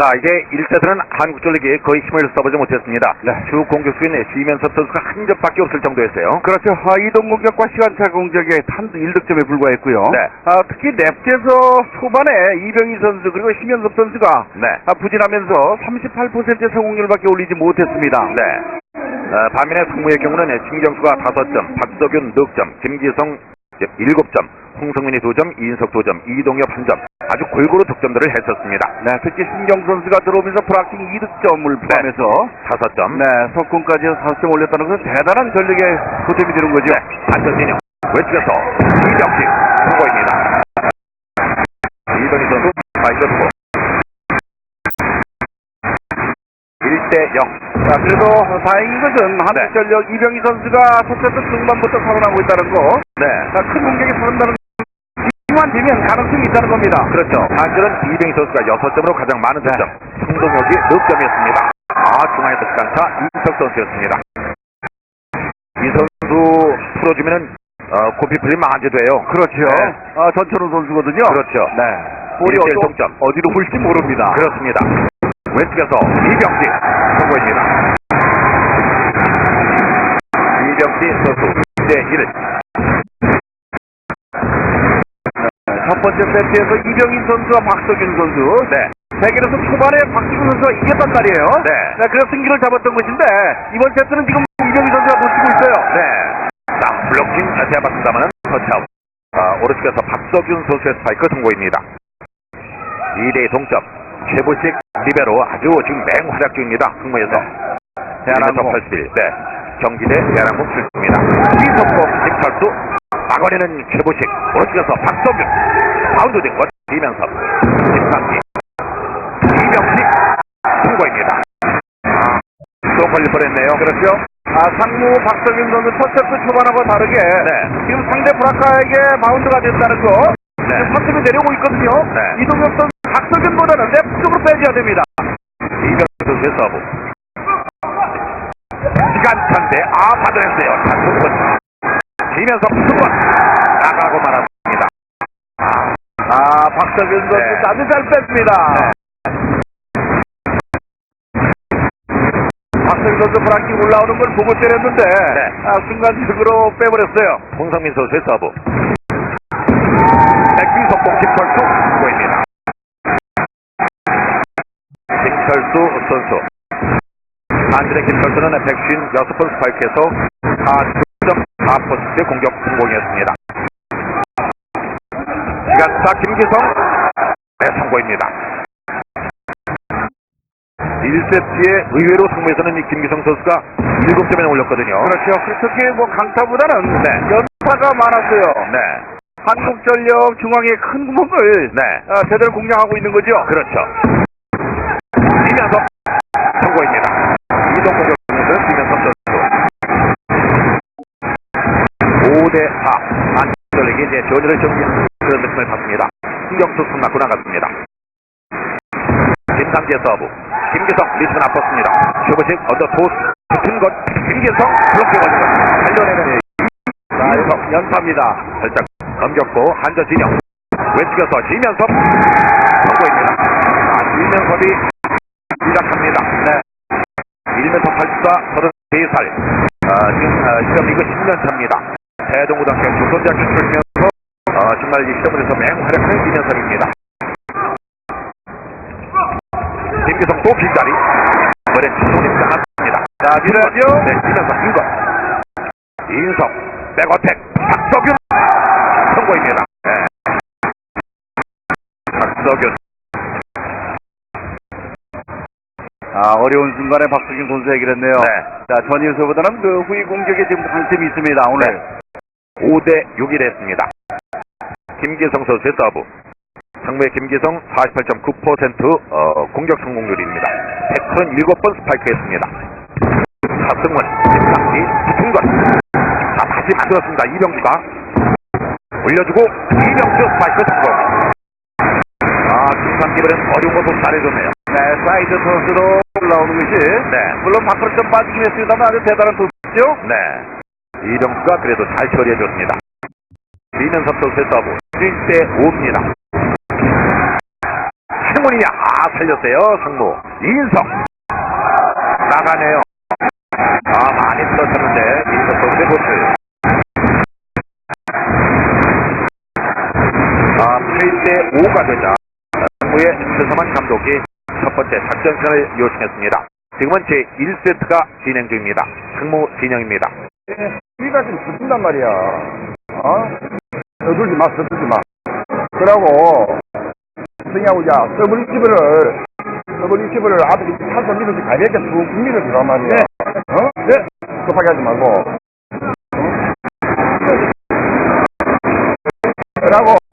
자, 이제 1세트는 한국전력이 거의 힘을 써보지 못했습니다. 네. 주 공격수인 지면섭 선수가 한 점밖에 없을 정도였어요. 그렇죠. 아, 이동 공격과 시간차 공격에 한 1득점에 불과했고요. 네. 아, 특히 랩제에서 초반에 이병희 선수 그리고 심현섭 선수가 네. 아, 부진하면서 38%의 성공률밖에 올리지 못했습니다. 네. 어, 반면에 승무의 경우는 김경수가 5점, 박석윤 6점, 김기성 7점, 홍성민이 2점, 이인석 2점, 이동엽 1점. 아주 골고루 득점들을 했었습니다. 네, 특히 신경 선수가 들어오면서 프락팅 2득점을 포함해서 5점. 네, 석공까지 5점 올렸다는 것은 대단한 전력의 보탬이 되는 거죠. 안전진영 왼쪽에서 이병진 성공입니다. 이동희 선수 마이크로 1대 0. 자, 그래도 다행인 것은 한국전력 이병희 선수가 첫 세트 중반부터 살아나고 있다는 거. 네. 자, 큰 공격이 살아나는 기만 되면 가능성이 있다는 겁니다. 그렇죠. 한줄은 이병희 선수가 6점으로 가장 많은 득점. 성동혁이 6점이었습니다. 아, 중앙에서 시간차 이석 선수였습니다. 이 선수 풀어주면은 어, 고피플이 망한지 돼요. 그렇죠. 네. 아, 전철훈 선수거든요. 그렇죠. 네. 볼이 일대일 어디, 동점. 어디로 올지 모릅니다. 그렇습니다. 왼쪽에서 이병진 성공입니다. 이병진 선수 1대 1. 첫 번째 세트에서 이병인 선수와 박석윤 선수. 네. 대결에서 초반에 박지훈 선수가 이겼단 말이에요. 네. 그래서 승기를 잡았던 것인데, 이번 세트는 지금 이병인 선수가 놓치고 있어요. 네. 자, 블록킹 다시 해봤습니다만은 터치아웃. 아, 오른쪽에서 박석윤 선수의 스파이크 성공입니다. 2대 동점. 최보식 리베로 아주 지금 맹활약 중입니다. 승무에서. 대한항공 81. 네. 경기대 대한항공 출입니다. 이석범, 김철수. 막원에는 최보식. 오른쪽에서 박석윤. 바운드 된 것. 이면서. 김상기. 이병식. 승부입니다. 아, 또 걸릴 뻔했네요. 그렇죠. 아, 상무 박석윤 선수 첫 세트 초반하고 다르게 네. 지금 상대 브라카에게 바운드가 됐다는 거 네. 지금 선수이 내려오고 있거든요. 네. 이동엽 선수 박석윤보다는 랩쪽으로 빼줘야 됩니다. 이병 선수의 서브. 시간차인데, 아, 받아냈어요. 자, 두 번. 지면서 두번 나가고 말았습니다. 아, 박석윤 선수 네. 아주 잘 뺐습니다. 박석윤 선수 브라킹 올라오는 걸 보고 때렸는데 네. 아, 순간적으로 빼버렸어요. 홍성민 선수의 서브. 김철수 보입니다. 김철수 선수. 한진의 김철수는 156번 스파이크에서 4득점 4%의 공격 성공이었습니다. 시간차 김기성 네, 성공입니다. 1세트에 의외로 승부에서는 이 김기성 선수가 7점이나 올렸거든요. 그렇죠. 특히 뭐 강타보다는 네. 연타가 많았어요. 네. 한국전력 중앙의 큰 구멍을 네. 아, 제대로 공략하고 있는 거죠. 그렇죠. 이면서 성공입니다. 이동 공격수는 이면서 선수. 5대 4. 안철에게 이제 전열을 정리하는 그런 느낌을 받습니다. 신경수 손 맞고 나갔습니다. 김상재 서브. 김기성 리스크 나빴습니다. 최고식 언더 토스. 붙은 것. 김기성 블록해 걸리고 연- 연타입니다. 살짝 넘겼고 한전 진영 왼쪽에서 지면섭 성공입니다. 아, 지면섭이 시작합니다. 네. 1m 84, 33살. 아, 지금 아, 시험 리그 10년 차입니다. 대동고등학교 조선장교 출신이어서 어, 정말 이 시험에서 맹활약하는 지면섭입니다. 김기성 또 빈자리. 이번엔 진동이 끝났습니다. 자, 밀어야죠. 네, 지면섭 인것. 인석, 백어택, 박석윤 성공입니다. 네. 박석윤. 아, 어려운 순간에 박석윤 선수 해결했네요. 네. 자, 전일서보다는 그 후위 공격에 지금 강점이 있습니다, 오늘. 네. 5대 6이 됐습니다. 김기성 선수의 서브. 상무의 김기성 48.9% 어, 공격 성공률입니다. 137번 스파이크했습니다. 차승원, 김상기, 붙은 것. 자, 다시 만들었습니다. 이병주가. 올려주고 이명수 스파이크 성공. 아, 김상기는 어려운 것도 잘해줬네요. 네, 사이드 선수로 올라오는 것이 네. 물론 밖으로 좀 빠지긴 했습니다만 아주 대단한 선수죠 네. 이병수가 그래도 잘 처리해줬습니다. 이명섭 선수의 서브 1대 5입니다. 승훈이냐? 아, 살렸어요. 상무 인성. 나가네요. 아, 많이 떨어졌는데 이명섭 선수의 보트. 1대 5가 되자 후에 스서만 감독이 첫 번째 작전선을 요청했습니다. 지금은 제1세트가 진행 중입니다. 상무 진영입니다. 예, 우리가 지금 붙인단 말이야. 어? 서두르지 마, 서두르지 마. 그러고 승희하고 자 WTV를 WTV를 아들이 차서 밀어서 가볍게 쭉 밀어주란 말이야. 네. 어? 네. 급하게 하지 말고. 그러고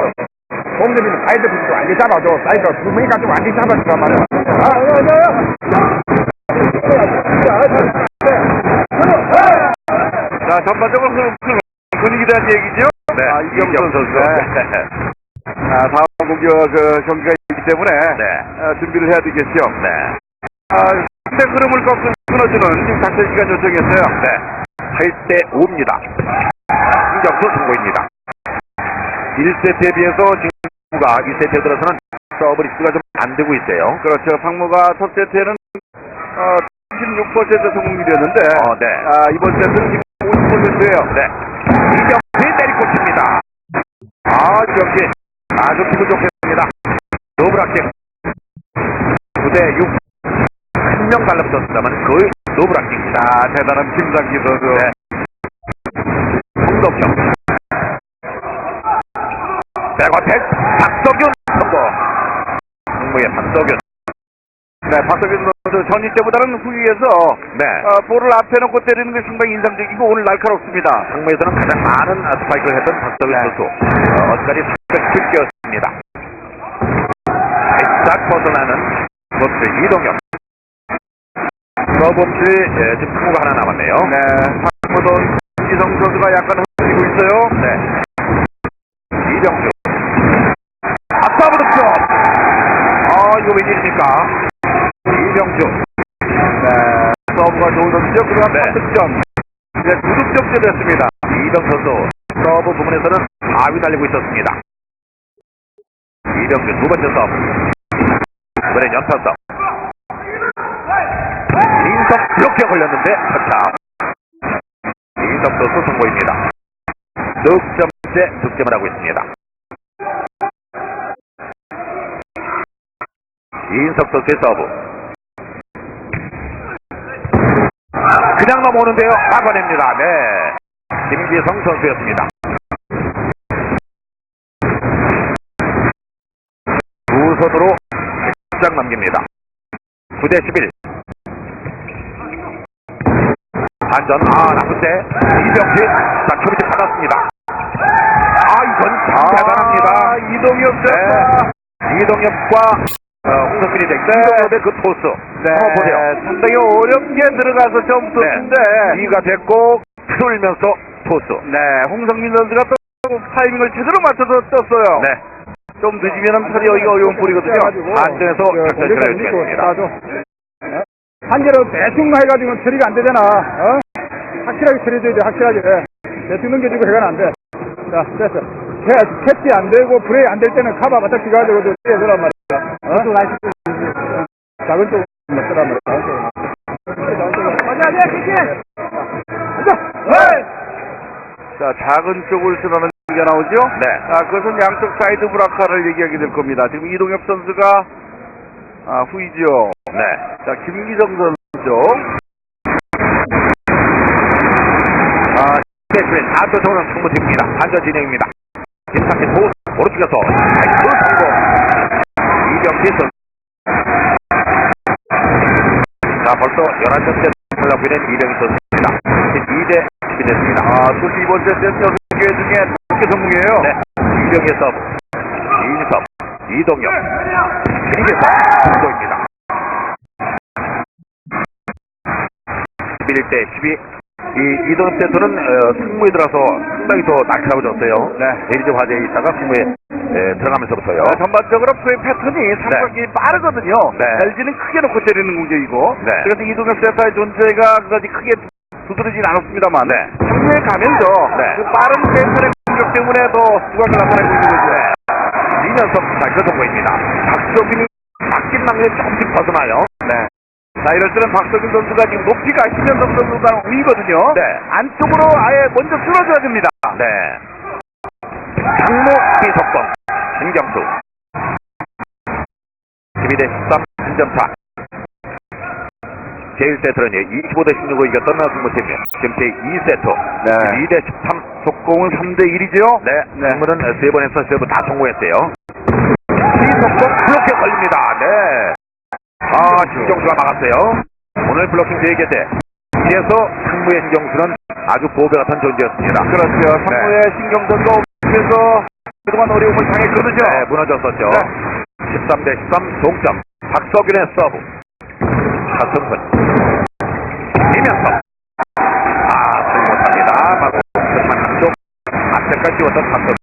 공들이는 사이드 붙이고 완전 잡아줘. 사이드 두 명이 가지고 완전 잡아주란 말이야. 아. 자, 전반적으로 그, 그 분위기에 대한 얘기죠? 네, 아, 이경 이경 선수. 선수. 아, 다음 공격 그 경기가 있기 때문에 네. 아, 준비를 해야 되겠죠. 네. 아, 근데 흐름을 꺾- 끊어주는 지금 작전 시간 요청했어요. 네. 8대 5입니다. 이경수 승부입니다. 1세트에 비해서 지금 가 2세트에 들어서는 서브 리스가 좀 안 되고 있어요. 그렇죠. 상무가 첫 세트에는 어, 16% 성공률이 었는데 어, 네. 아, 이번 세트는 지금 50%예요. 네. 이경수의 내리꽂힙니다. 아, 이경수 아주 기분 좋겠습니다. 노브라킹 9대 6. 한 명 달라붙었습니다만 거의 노브라킹입니다. 아, 대단한 김상기 선수. 네. 홍덕형. 백어택 박석윤 성공. 승무의 박석윤. 네, 박석현 선수 전일 때보다는 후위에서 네. 어, 볼을 앞에 놓고 때리는 게 상당히 인상적이고 오늘 날카롭습니다. 상무에서는 가장 많은 아, 스파이크를 했던 박석윤 선수. 어, 어디까지 307개였습니다. 살짝 벗어나는 모습 이동혁. 서브업지 예, 지금 승무가 하나 남았네요. 네, 상무도 이성 선수가 약간 흔들리고 있어요. 네. 이병주. 앞서브 득점. 아, 이거 웬일입니까? 이병주. 네, 서브가 좋은 선수죠. 그리고 네. 한 득점. 네, 두 득점째 됐습니다. 이병 선수 서브 부분에서는 4위 달리고 있었습니다. 이병주 두 번째 서브. 이번엔 연타 서브. 인석 이렇게 걸렸는데 터치아웃. 인석 선수 성공입니다. 득점째 득점을 하고 있습니다. 이인석 선수의 서브. 그냥 넘어오는데요. 막아냅니다. 네. 김기성 선수였습니다. 두 손으로 장 남깁니다. 9대 11. 반전, 아, 나쁜데. 이병기, 자, 초비치 받았습니다. 아, 이건 참 대단합니다. 아, 이동엽 네. 이동엽과 어, 홍석균이 된 이동엽의 그 토스. 네, 한번 보세요. 상당히 어렵게 들어가서 점수인데 네. 이가 됐고, 풀면서 토스. 네, 홍성민 선수가 또 타이밍을 제대로 맞춰서 떴어요. 네. 좀 늦으면 처리 여기가 어려운 볼이거든요. 반전에서 작전 시간을 요청했습니다. 한 개로 대충 해가지고 처리가 안 되잖아. 어? 확실하게 처리해줘야 돼, 확실하게. 대충 넘겨주고 해가는 안 돼. 자, 됐어. 캐, 캐치 안 되고 브레이 안 될 때는 카바 바짝 기가지고 뛰어들란 말이야. 어? 작은 쪽 먹더란 말이야. 맞아, 맞아, 캐치! 자, 자, 작은 쪽을 쓰라는 얘기가 나오죠? 네. 아, 그것은 양쪽 사이드 브라카를 얘기하게 될 겁니다. 지금 이동엽 선수가 아, 후이죠. 네. 자, 김기정 선수. 아, 대출의 4조 정은 승부팀입니다. 반전 진행입니다. 김상민 도 오른쪽에서 성공. 이병기 선수. 자, 벌써 11점째 탈락고 있는 이병기 선수입니다. 12대 10이 됐습니다. 아, 솔직히 이번 세트 6개 중에 2개 성공이에요. 네. 이병기의 서브. 이인섭. 이동엽. 그리게서 성공입니다. 11대 12. 이 이동엽 세트는 어, 승무에 들어서 상당히 더 날카로워졌어요. 네. 레이저 화제에 있다가 승무에 에, 들어가면서부터요. 아, 전반적으로 플레이 패턴이 상당히 빠르거든요. 네. LG는 크게 놓고 때리는 공격이고. 네. 그래서 이동엽 세타의 존재가 그다지 크게 두드러지진 않았습니다만. 네. 상대에 가면서 네. 그 빠른 패턴의 공격 때문에 더 두각을 나타내고 있는 거죠. 이면서 스파이크 성공입니다. 박성빈이 꺾인 방향에 조금씩 벗어나요. 네. 자, 이럴 때는 박석윤 선수가 지금 높이가 신현석 선수보다 위거든요. 네. 안쪽으로 아예 먼저 쓸어줘야 됩니다. 네. 상무 이석범, 신경수. 12대 13, 한점 차. 제1세트는 25대 16으로 이겼던 승부팀이요. 지금 제2세트. 네. 2대 13. 속공은 3대 1이죠? 네. 네. 승부는 세 번에서 세번 다 성공했어요. 이석범 블록에 걸립니다. 네. 아, 신경수가 막았어요. 오늘 블로킹 대결때 이래서 상무의 신경수는 아주 보배 같은 존재였습니다. 그렇죠. 상무의 신경전도 없어서 그동안 어려움을 당했거든요. 네, 무너졌었죠. 13 대 13 동점. 박석윤의 서브. 차승훈. 이면서. 아, 승 못합니다. 바로 급한 한쪽 앞에까지 띄웠던 박석윤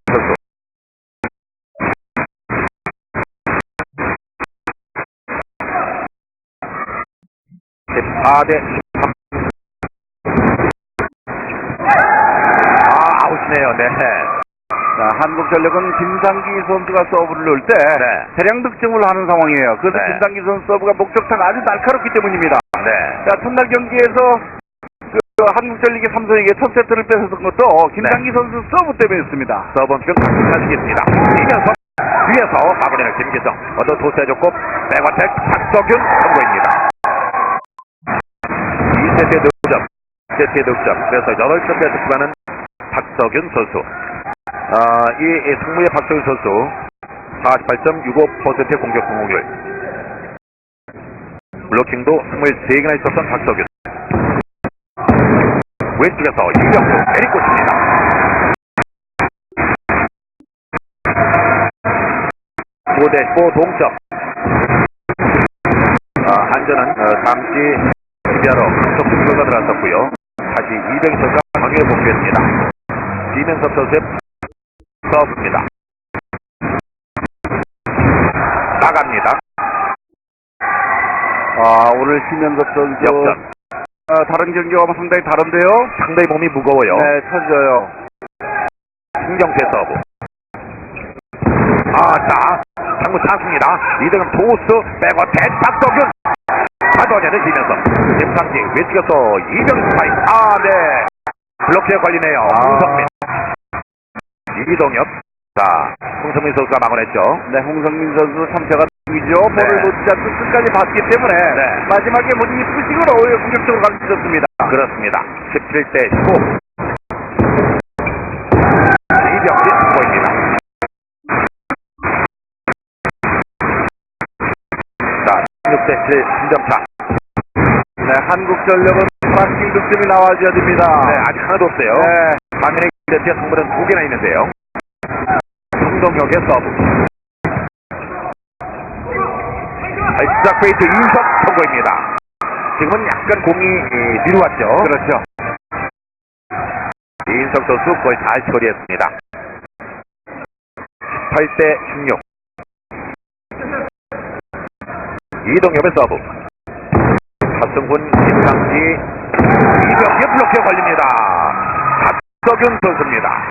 (14대 13) 아 아웃이네요 네 자, 한국전력은 김상기 선수가 서브를 넣을 때 네. 대량 득점을 하는 상황이에요. 그래서 네. 김상기 선수 서브가 목적타가 아주 날카롭기 때문입니다. 네. 자, 첫날 경기에서 그 한국전력이 삼성에게 첫 세트를 뺏었던 것도 김상기 선수 서브 때문이었습니다. 서번 지금 가시겠습니다. 이면서 뒤에서 마무리를 김기성 얻어 도세줬고 백어택 박석윤 성공입니다. 2세트의 득점, 2세트의 득점. 그래서 8점 배득하는 박석윤 선수. 아, 이, 이 승무의 박석윤 선수 48.65%의 공격 성공률. 블로킹도 23개나 있었던 박석윤. 왼쪽에서 이병수 내리꽂힙니다. 대15 동점. 아, 한전은 어, 잠시 수비하러 감속 승부가 들어갔었고요. 다시 이병희 선수가 강요에 복귀했습니다. 이면섭 선수의 서브입니다. 나갑니다. 아, 오늘 심현석 선수 역전. 아, 다른 경기와 상당히 다른데요. 상당히 몸이 무거워요. 네, 터져요. 신경태 서브. 아, 자, 장구 찼습니다. 이등은 토스, 백어택, 박덕 윤. 가둬내는 김현석. 김상지, 왼쪽에서 이병 스파이. 아, 네. 블록에 걸리네요. 아. 홍성민. 이동엽. 자, 홍성민 선수가 막아냈죠. 네, 홍성민 선수 3차가 이죠 볼을 네. 놓지 않고 끝까지 봤기 때문에 네. 마지막에 뭐이 푸싱으로 오히려 공격적으로 있었습니다. 그렇습니다. 17대 15. 이병진 보입니다. 자, 16대 7 3점 차. 네, 한국전력은 프랑스 득점이 나와줘야 됩니다. 네, 아직 하나도 없어요. 네. 반면에 세트의 승부는 두 개나 있는데요. 성동혁의 서브. 발작 페이트 인석 성공입니다. 지금은 약간 공이 이, 뒤로 왔죠. 그렇죠. 이인석 선수 거의 잘 처리했습니다. 18대 16. 이동엽의 서브. 박승훈, 김상지, 이병기 블록에 걸립니다. 박석윤 선수입니다.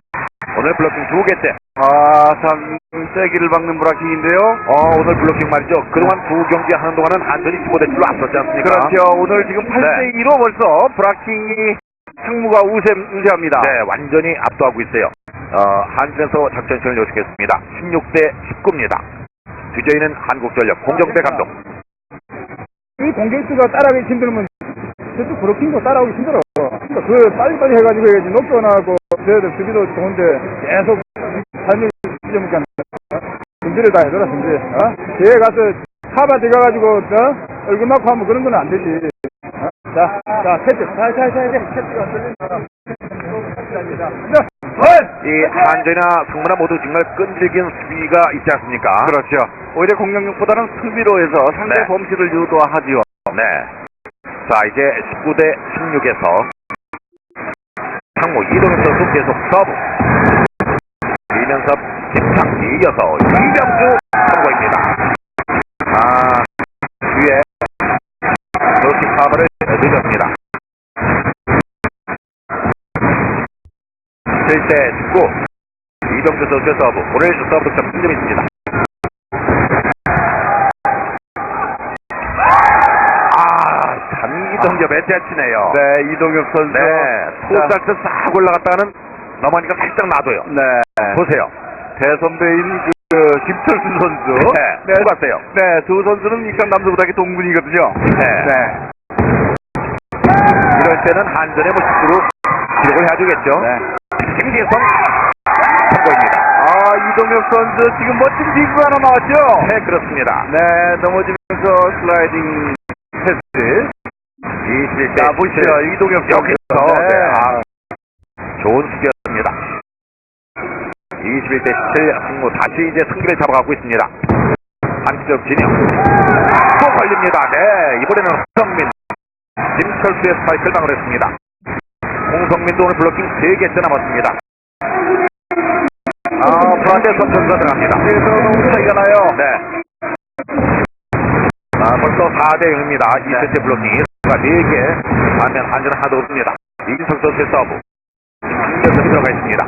오늘 블로킹 두 개째. 아, 참, 세기를 박는 브라킹인데요. 어, 오늘 블로킹 말이죠. 그동안 두 경기 하는 동안은 안전히 15대 7로 앞섰지 않습니까? 그렇죠. 오늘 지금 8대 2로 벌써 브라킹이 상무가 우세, 우세합니다. 네, 완전히 압도하고 있어요. 어, 한전에서 작전 시간을 요청했습니다. 16대 19입니다. 주저희는 한국전력 공정대 감독. 이 공격수가 따라가기 힘들면 저쪽 브로킹도 따라오기 힘들어. 그러니까 그 빨리빨리 해가지고 해야지 높거나 하고 저희들 수비도 좋은데 계속 삶을 지점니까 승질을 다 해줘라 승질. 어? 뒤에 가서 카바 들어가가지고 어? 얼굴 맞고 하면 그런 건 안 되지. 어? 자, 자, 캐치. 자, 자, 자, 자, 안 들린다. 자, 헐! 이 한전이나 승무나 모두 정말 끈질긴 수비가 있지 않습니까? 그렇죠. 오히려 공격력보다는 수비로 해서 상대 네. 범실을 유도하지요. 네. 자, 이제 19대 16에서 상무 이동엽 선수 계속 서브. 이면섭, 김창기 이어서 이병주 선거입니다. 아, 뒤에 노티 파벌을 늦었습니다. 올릴 때 죽고 이병주 선수의 서브 오늘 서브 득점 승점 있습니다. 아, 참 이동엽의 대치네요. 네, 이동엽 선수. 네, 포스닥트 싹 올라갔다가는 넘어니까 살짝 놔둬요. 네. 보세요. 대선배인 그, 그 김철수 선수. 네, 네. 네. 봤어요. 네, 두 선수는 익산 남수보다기 동분이거든요. 네. 네. 이럴 때는 한전의 모습으로 기록을 해주겠죠. 네. 김기성 선거입니다. 아, 이동엽 선수 지금 멋진 디그가 하나 나왔죠? 네, 그렇습니다. 네, 넘어지면서 슬라이딩 패스. 21대 자, 보시죠. 이동엽 선수. 여기서 네, 네. 아, 좋은 수비였습니다. 21대 17 승부 다시 이제 승기를 잡아가고 있습니다. 한쪽 진영 또 걸립니다. 네 이번에는 홍성민 김철수의 스파이크를 방어했습니다. 홍성민도 오늘 블로킹 3개째 남았습니다. 아 프란데서 선수가 들어갑니다. 그래서 너무 차이가 나요. 네. 아, 벌써 4대 0입니다. 2세트 블로킹이 가 4개, 반면 한전은 하나도 없습니다. 이진석 선수의 서브. 한전선이 들어가 있습니다.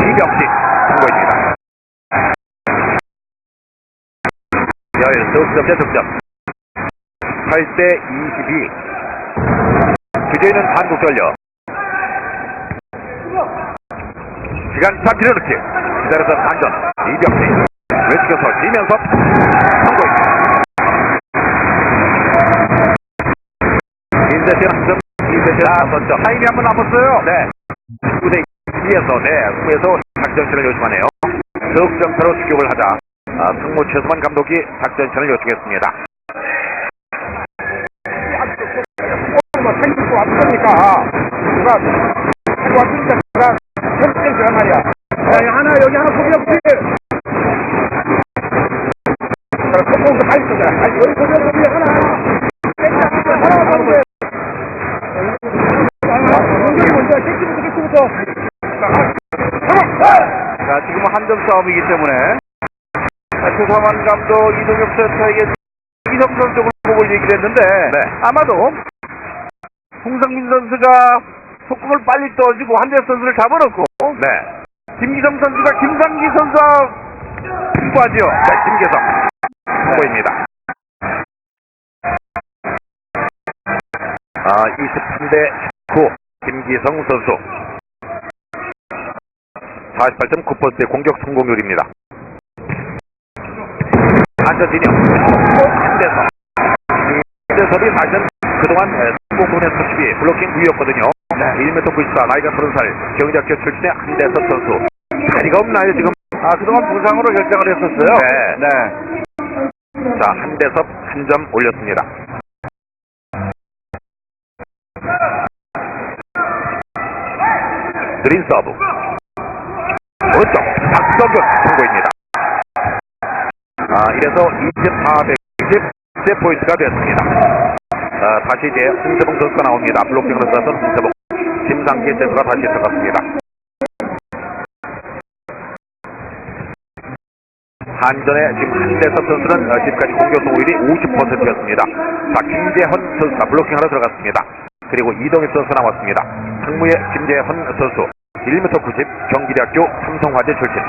이병식 선거입니다. 16점째 득점. 8대 22. 주제는 한국 전력. 시 간차 밀어넣기. 기다렸던 한전. 이병식. 왼쪽에서 뛰면서 선거입니다. 1세트는 한점 2세트는 한번 점. 타임이 한번 남았어요. 네. 9대 2에서, 네, 9에서 작전실을 요청하네요. 득점차로 추격을 하자. 아, 승무 최수만 감독이 작전실을 요청했습니다. 뭐 왔으니까 누가 하고 왔으니까 누가 결정 그 말이야. 야, 하나 여기 하나. 하나. 공격이 먼저 깨치부터 깨치부터. 자, 지금은 한 점 싸움이기 때문에 자, 최성환 감독 이동엽 센터에게 이성 선수 목을 얘기를 했는데 네. 아마도 홍성민 선수가 속공을 빨리 떠주고 한대 선수를 잡아놓고 네. 김기성 선수가 김상기 선수와 승부하죠. 네, 김계성. 선거입니다. 아, 23대 19. 김기성 선수. 48.9%의 공격 성공률입니다. 안전 진영. 한대섭. 한대섭이 사실은 그동안 성공군의 수십이 블로킹 9위였거든요. 1m 94, 나이가 30살, 경희대학교 출신의 한대섭 선수. 다리가 없나요, 지금? 아, 그동안 부상으로 결정을 했었어요. 네. 네. 자, 한대섭 한 점 올렸습니다. 드린 서브. 오른쪽, 박석윤 성공입니다. 아, 이래서 24대 20세 포인트가 됐습니다. 아, 다시 이제 홍세봉 선수가 나옵니다. 블록킹으로 들어선 홍세봉. 김상기 선수가 다시 들어갔습니다. 한전의 지금 한대섭 선수는 어, 지금까지 공격 성공률이 50%였습니다. 자, 김재헌 선수가 블로킹 하나 들어갔습니다. 그리고 이동엽 선수 나왔습니다. 상무의 김재헌 선수 1m 90 경기대학교 삼성화재 출신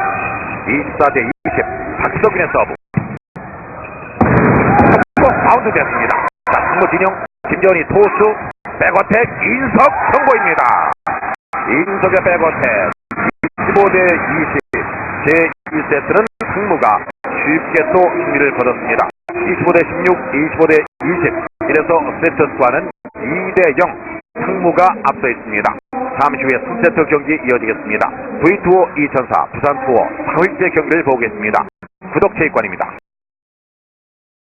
24대 20 박석윤의 서브 또 바운드 됐습니다. 자, 상무 진영 김재헌이 토스 백어택 인석 성공입니다. 인석의 백어택 15대 20 제1세트는 승무가 쉽게 또 승리를 거뒀습니다. 25대 16, 25대 20. 이래서 세트 스코어는 2대 0. 승무가 앞서 있습니다. 잠시 후에 3세트 경기 이어지겠습니다. V2O 2004 부산 투어 4일째 경기를 보겠습니다. 구독 체육관입니다.